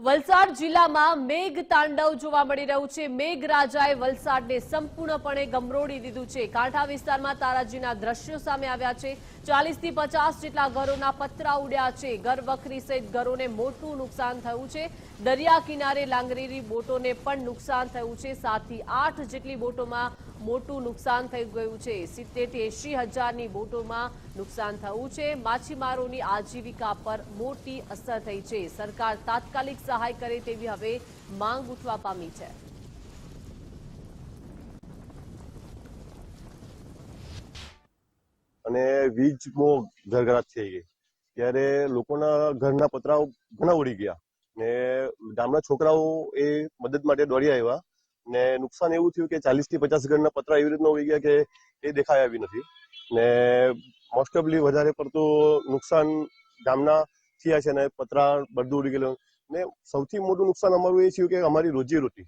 વલસાડ જિલ્લામાં મેઘ તાંડવ જોવા મળી રહ્યું છે. મેઘરાજાએ વલસાડને સંપૂર્ણપણે ગમરોડી દીધું છે. કાંઠા વિસ્તારમાં તારાજીના દ્રશ્યો સામે આવ્યા છે. ચાલીસથી પચાસ જેટલા ઘરોના પતરા ઉડ્યા છે. ઘર વખરી સહિત ઘરોને મોટું નુકસાન થયું છે. દરિયા કિનારે લાંગરેલી બોટોને પણ નુકસાન થયું છે. સાતથી આઠ જેટલી બોટોમાં મોટું નુકસાન થઈ ગયું છે. સિત્તેરથી એંશી હજારની બોટોમાં નુકસાન થયું છે. માછીમારોની આજીવિકા પર મોટી અસર થઈ છે. સરકાર તાત્કાલિક સહાય કરે તેવી હવે માંગ ઉઠવા પામી છે. અને વીજ બહુ ઘરઘરાટ થઈ ગઈ. ત્યારે લોકોના ઘરના પતરાઓ ઘણા ઉડી ગયા. ને ગામના છોકરાઓ એ મદદ માટે દોડી આવ્યા. ને નુકસાન એવું થયું કે ચાલીસથી પચાસ ઘરના પતરા એવી રીતના ઉડી ગયા કે એ દેખાયા બી નથી. ને મોસ્ટ ઓફલી વધારે પડતું નુકસાન ગામના થયા છે ને પતરા બધું ઉડી ગયેલું. ને સૌથી મોટું નુકસાન અમારું એ થયું કે અમારી રોજીરોટી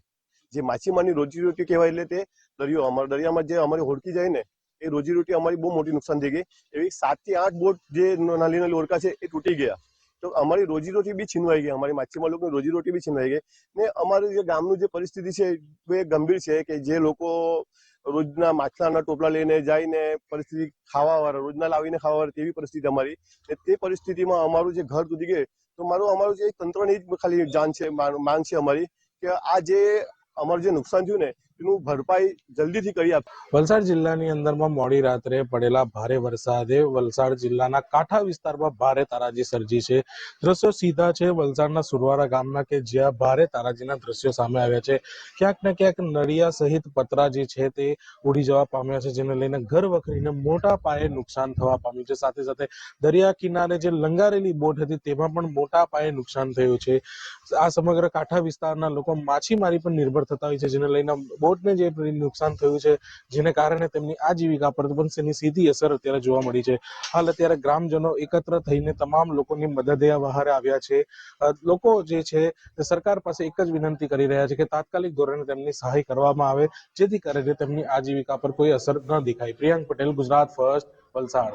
જે માછીમારની રોજીરોટી કહેવાય એટલે તે દરિયો, અમારા દરિયામાં જે અમારી હોડકી જાય ને એ રોજીરોટી અમારી બહુ મોટી નુકસાન થઈ ગઈ. એવી સાતથી આઠ બોટ જે નાની નાની ઓળખા છે એ તૂટી ગયા. તો અમારી રોજીરોટી બી છીનવાઈ ગઈ, અમારી માછીમાર લોકોની રોજીરોટી બી છીનવાઈ ગઈ. ને અમારું જે ગામનું જે પરિસ્થિતિ છે, એ ગંભીર છે કે જે લોકો રોજના માછલાના ટોપલા લઈને જઈને પરિસ્થિતિ ખાવા વાળા રોજના લાવીને ખાવા વાળા તેવી પરિસ્થિતિ અમારી. તે પરિસ્થિતિમાં અમારું જે ઘર તૂટી ગયું, તો મારું, અમારું જે તંત્રની જ ખાલી જાન છે માંગ છે અમારી કે આ જે અમારું જે નુકસાન થયું ને એનું ભરપાઈ જલ્દીથી કરી આપ. વલસાડ જિલ્લાની અંદરમાં મોડી રાત્રે પડેલા ભારે વરસાદે વલસાડ જિલ્લાના કાંઠા વિસ્તારમાં ભારે તારાજી સર્જી છે. દ્રશ્યો સીધા છે વલસાડના સુરવારા ગામના કે જ્યાં ભારે તારાજીના દ્રશ્યો સામે આવ્યા છે. ક્યાંક ને ક્યાંક નળિયા સહિત પતરા જે છે તે ઉડી જવા પામ્યા છે, જેને લઈને ઘર વખરીને મોટા પાયે નુકસાન થવા પામ્યું છે. સાથે સાથે દરિયા કિનારે જે લંગારેલી બોટ હતી તેમાં પણ મોટા પાયે નુકસાન થયું છે. આ સમગ્ર કાંઠા વિસ્તારના લોકો માછીમારી પર નિર્ભર થતા હોય છે, જેને લઈને બોટને જે નુકસાન થયું છે, જેને કારણે તેમની આજીવિકા પર પણ સીધી અસર અત્યારે જોવા મળી છે. હાલ અત્યારે ગ્રામજનો એકત્ર થઈને તમામ લોકોની મદદે બહાર આવ્યા છે. લોકો જે છે સરકાર પાસે એક જ વિનંતી કરી રહ્યા છે કે તાત્કાલિક ધોરણે તેમની સહાય કરવામાં આવે, જેથી કરીને તેમની આજીવિકા પર કોઈ અસર ન દેખાય. પ્રિયાંક પટેલ, ગુજરાત ફર્સ્ટ, વલસાડ.